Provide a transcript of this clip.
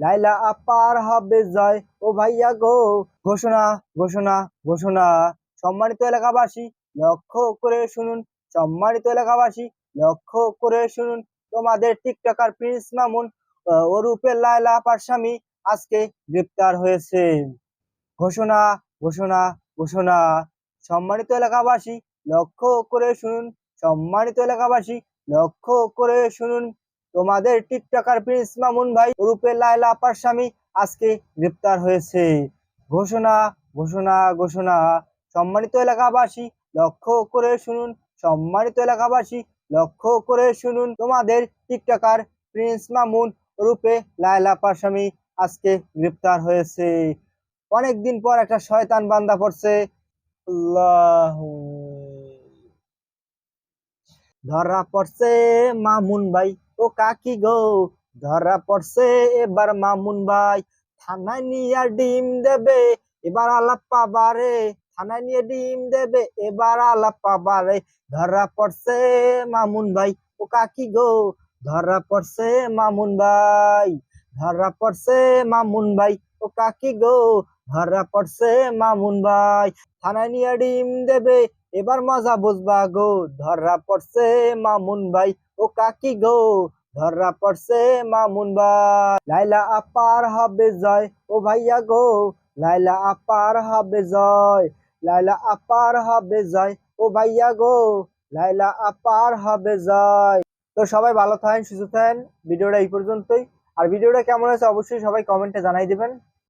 লাইলা আপার হবে জয়। ও ভাইয়া গো, ঘোষণা ঘোষণা ঘোষণা। সম্মানিত এলাকাবাসী, লক্ষ্য করে শুনুন। সম্মানিত এলাকাবাসী, লক্ষ্য করে শুনুন। তোমাদের টিকটকার প্রিন্স মামুন ওরূপে লাইলা আপার স্বামী আজকে গ্রেপ্তার হয়েছে। ঘোষণা ঘোষণা ঘোষণা। সম্মানিত এলাকাবাসী, লক্ষ্য করে শুনুন। সম্মানিত এলাকাবাসী, লক্ষ্য করে শুনুন। তোমাদের টিকটকার প্রিন্স মামুন ভাই রূপে লায়লা আপার স্বামী আজকে গ্রেপ্তার হয়েছে। ঘোষণা ঘোষণা ঘোষণা। সম্মানিত এলাকাবাসী, লক্ষ্য করে শুনুন। সম্মানিত এলাকাবাসী, লক্ষ্য করে শুনুন। তোমাদের টিকটকার প্রিন্স মামুন রূপে লায়লা আপার স্বামী আজকে গ্রেপ্তার হয়েছে। অনেকদিন পর একটা শয়তান বান্দা পড়ছে। ধরা পড়ছে মামুন ভাই। ও কাকি গো, ধরা পড়ছে এবার মামুন ভাই। থানায় নিয়ে ডিম দেবে, এবার আলাপ পাবারে। থানায় নিয়ে ডিম দেবে, এবার আলাপ পাবারে। ধরা পড়ছে মামুন ভাই, ও কাকি গো, ধরা পড়ছে মামুন ভাই। ধরা পড়ছে মামুন ভাই, ও কাকি গো, ধরা পড়ছে মামুন ভাই। থানায় নিয়ে ডিম দেবে, এবার মজা বুঝবা গো। ধরা পড়ছে মামুন ভাই, ও কাকি গো ধরা পড়ছে মামুন ভাই। লাইলা আপার হবে জয়, ও ভাইয়া গো। লাইলা আপার হবে জয়, লাইলা আপার হবে জয়, ও ভাইয়া গো। লাইলা আপার হবে জয়। তো সবাই ভালো থাকেন, সুস্থ থাকেন। ভিডিওটা এই পর্যন্তই। আর ভিডিওটা কেমন হয়েছে অবশ্যই সবাই কমেন্টে জানাই দিবেন।